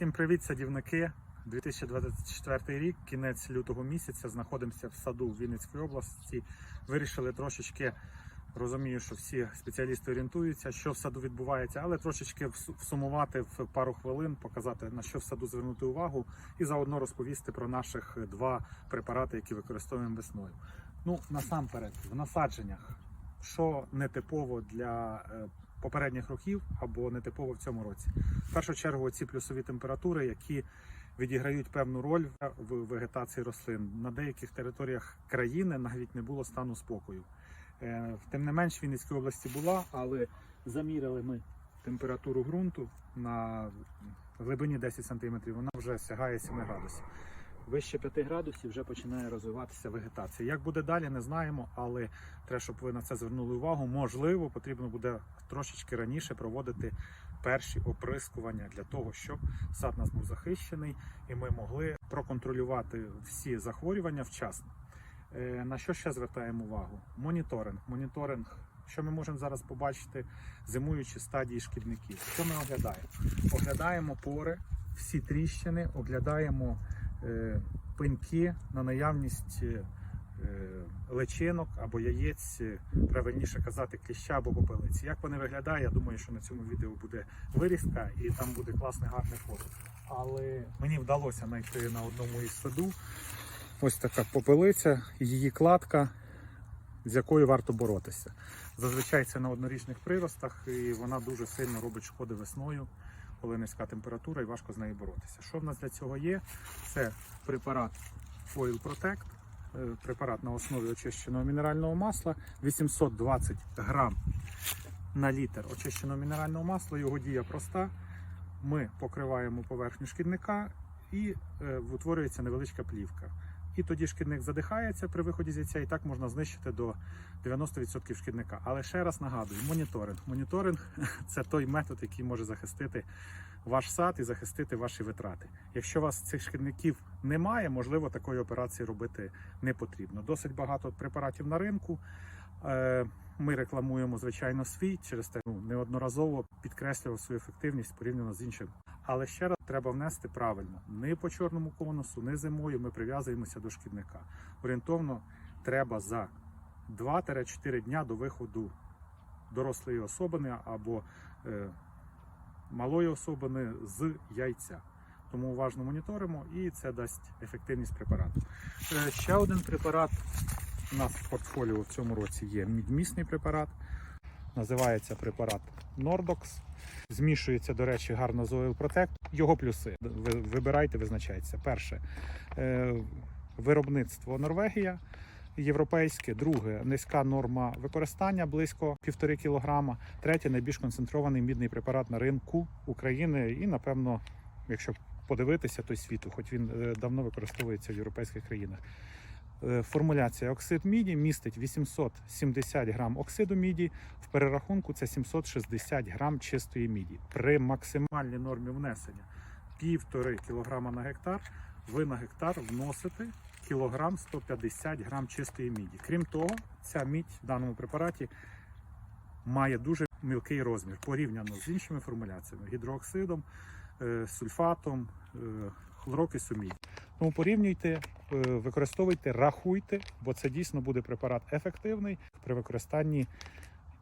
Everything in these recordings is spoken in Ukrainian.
Всім привіт, садівники. 2024 рік, кінець лютого місяця. Знаходимося в саду в Вінницькій області. Вирішили трошечки, розумію, що всі спеціалісти орієнтуються, що в саду відбувається, але трошечки всумувати в пару хвилин, показати на що в саду звернути увагу, і заодно розповісти про наших два препарати, які використовуємо весною. Ну, насамперед, в насадженнях, що нетипово для е, попередніх років або нетипово в цьому році. В першу чергу ці плюсові температури, які відіграють певну роль в вегетації рослин. На деяких територіях країни навіть не було стану спокою. Е, Тим не менш, в Вінницькій області була, але заміряли ми температуру ґрунту на глибині 10 см, вона вже сягає 7 градусів. Вище 5 градусів вже починає розвиватися вегетація. Як буде далі, не знаємо, але треба, щоб ви на це звернули увагу. Можливо, потрібно буде трошечки раніше проводити перші оприскування для того, щоб сад нас був захищений і ми могли проконтролювати всі захворювання вчасно. Е, На що ще звертаємо увагу? Моніторинг. Моніторинг. Що ми можемо зараз побачити, зимуючі стадії шкідників? Що ми оглядаємо? Оглядаємо пори, всі тріщини, оглядаємо пеньки на наявність е, личинок або яєць, е, правильніше казати, кліща або попелиці. Як вони виглядають, я думаю, що на цьому відео буде вирізка і там буде класне гарне фото. Але мені вдалося знайти на одному із саду ось така попелиця, її кладка, з якою варто боротися. Зазвичай це на однорічних приростах, і вона дуже сильно робить шкоди весною, коли низька температура і важко з нею боротися. Що в нас для цього є? Це препарат Oil Protect, е, препарат на основі очищеного мінерального масла, 820 грам на літр очищеного мінерального масла. Його дія проста. Ми покриваємо поверхню шкідника і е, утворюється невеличка плівка. І тоді шкідник задихається при виході з яйця, і так можна знищити до 90% шкідника. Але ще раз нагадую: моніторинг. Моніторинг це той метод, який може захистити ваш сад і захистити ваші витрати. Якщо у вас цих шкідників немає, можливо, такої операції робити не потрібно. Досить багато препаратів на ринку. Е, Ми рекламуємо звичайно свій через те ну, неодноразово підкреслював свою ефективність порівняно з іншим. Але ще раз треба внести правильно: не по чорному конусу, не зимою. Ми прив'язуємося до шкідника. Орієнтовно треба за 2-4 дня до виходу дорослої особини або е, малої особини з яйця. Тому уважно моніторимо і це дасть ефективність препарату. Е, Ще один препарат у нас в портфоліо в цьому році є мідмісний препарат. Називається препарат Nordox. Змішується, до речі, гарно з Oil Protect. Його плюси. Ви вибирайте, визначається. Перше е, виробництво Норвегія. Європейське, друге низька норма використання близько 1,5 кг. Третє найбільш концентрований мідний препарат на ринку України і, напевно, якщо подивитися, то й світу, хоч він е, давно використовується в європейських країнах. Е, Формуляція оксид міді містить 870 грам оксиду міді. В перерахунку це 760 грам чистої міді. При максимальній нормі внесення 1,5 кг на гектар. Ви на гектар вносите кілограм 150 грам чистої міді. Крім того, ця мідь в даному препараті має дуже мілкий розмір порівняно з іншими формуляціями гідрооксидом, е, сульфатом, е, хлорокису міді. Тому порівнюйте, е, використовуйте, рахуйте, бо це дійсно буде препарат ефективний при використанні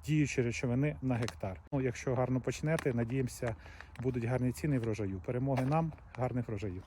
діючої речовини на гектар. Ну, якщо гарно почнете, надіємося, будуть гарні ціни врожаю. Перемоги нам, гарних врожаїв.